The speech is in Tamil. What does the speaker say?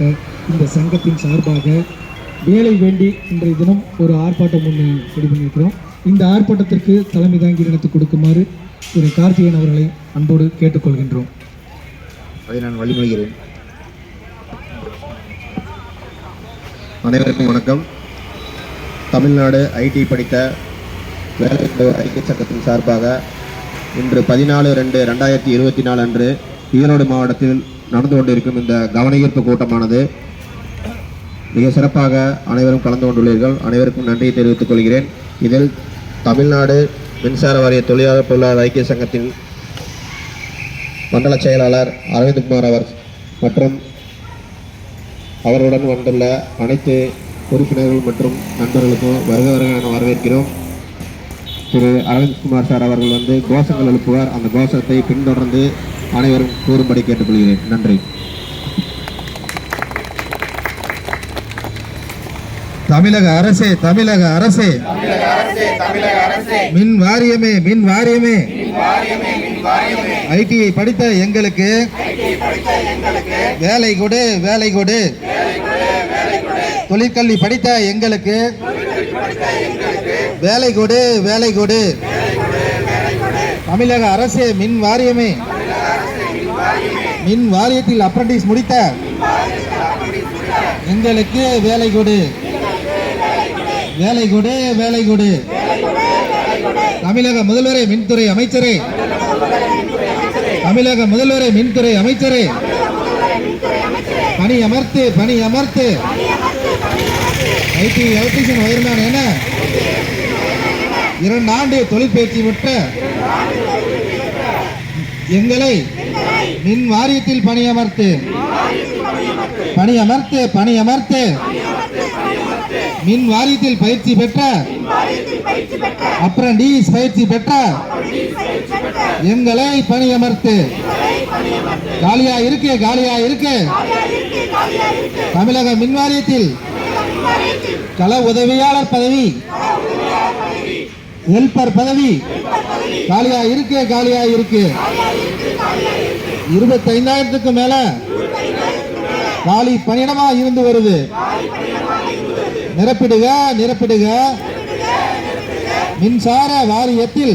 நடத்தப்பட்ட இந்த சங்கத்தின் சார்பாக வேலை வேண்டி இன்றைய தினம் ஒரு ஆர்ப்பாட்டம் ஒன்று ரெடி பண்ணியிருக்கிறோம். இந்த ஆர்ப்பாட்டத்திற்கு தலைமை தாங்கி நடத்தி கொடுக்குமாறு திரு கார்த்திகேயன் அவர்களை அன்போடு கேட்டுக்கொள்கின்றோம். அதை நான் வழிமொழிகிறேன் அனைவருக்கும் வணக்கம். தமிழ்நாடு ஐடி படித்த வேலை ஐக்கிய சங்கத்தின் சார்பாக இன்று பதினாலு ரெண்டு ரெண்டாயிரத்தி இருபத்தி நாலு அன்று ஈரோடு மாவட்டத்தில் நடந்து கொண்டிருக்கும் இந்த கவனஈர்ப்பு கூட்டமானது மிக சிறப்பாக அனைவரும் கலந்து கொண்டுள்ளீர்கள். அனைவருக்கும் நன்றியை தெரிவித்துக் கொள்கிறேன். இதில் தமிழ்நாடு மின்சார வாரிய தொழிலாளர் பொருளாதார ஐக்கிய சங்கத்தின் மண்டல செயலாளர் அரவிந்த்குமார் அவர் மற்றும் அவருடன் வந்துள்ள அனைத்து உறுப்பினர்கள் மற்றும் நண்பர்களுக்கும் வருக வருக வரவேற்கிறோம். திரு அரவிந்த்குமார் சார் அவர்கள் வந்து கோஷங்கள் எழுப்புவார். அந்த கோஷத்தை பின்தொடர்ந்து அனைவரும் கூறும்படி கேட்டுக்கொள்கிறேன். நன்றி. தமிழக அரசே தமிழக அரசே. மின் வாரியமே மின் வாரியமே. ஐடிஐ படித்த எங்களுக்கு வேலை கொடு வேலை கொடு. தொழிற்கல்வி படித்த எங்களுக்கு வேலை கொடு வேலை கொடு. தமிழக அரசே மின் வாரியமே. மின் வாரியத்தில் அப்ரண்டிஸ் முடித்த எங்களுக்கு வேலை கொடு. வேலை கொடு வேலை கொடு. தமிழக முதல்வரே மின்துறை அமைச்சரே. தமிழக முதல்வரே மின்துறை அமைச்சரே. பணி அமர்த்து பணி அமர்த்து. ஐடி எலக்ட்ரிஷியன் உயர்ந்தான் என இரண்டு ஆண்டு தொழிற்பயிற்சி விட்ட எங்களை மின் வாரியத்தில் பணியமர்த்து பணியமர்த்து பணியமர்த்து மின் வாரியத்தில் பயிற்சி பெற்ற அப்ரண்டீஸ் பயிற்சி பெற்ற எங்களை பணியமர்த்து. காலியா இருக்கு காலியா இருக்கு. தமிழக மின் வாரியத்தில் கள உதவியாளர் பதவி ஹெல்பர் பதவி காலியா இருக்கு காலியா இருக்கு. இருபத்தைந்தாயிரத்துக்கு மேல காலி பணியிடமா இருந்து வருது. நிரப்பிடுக நிரப்பிடுக. மின்சார வாரியத்தில்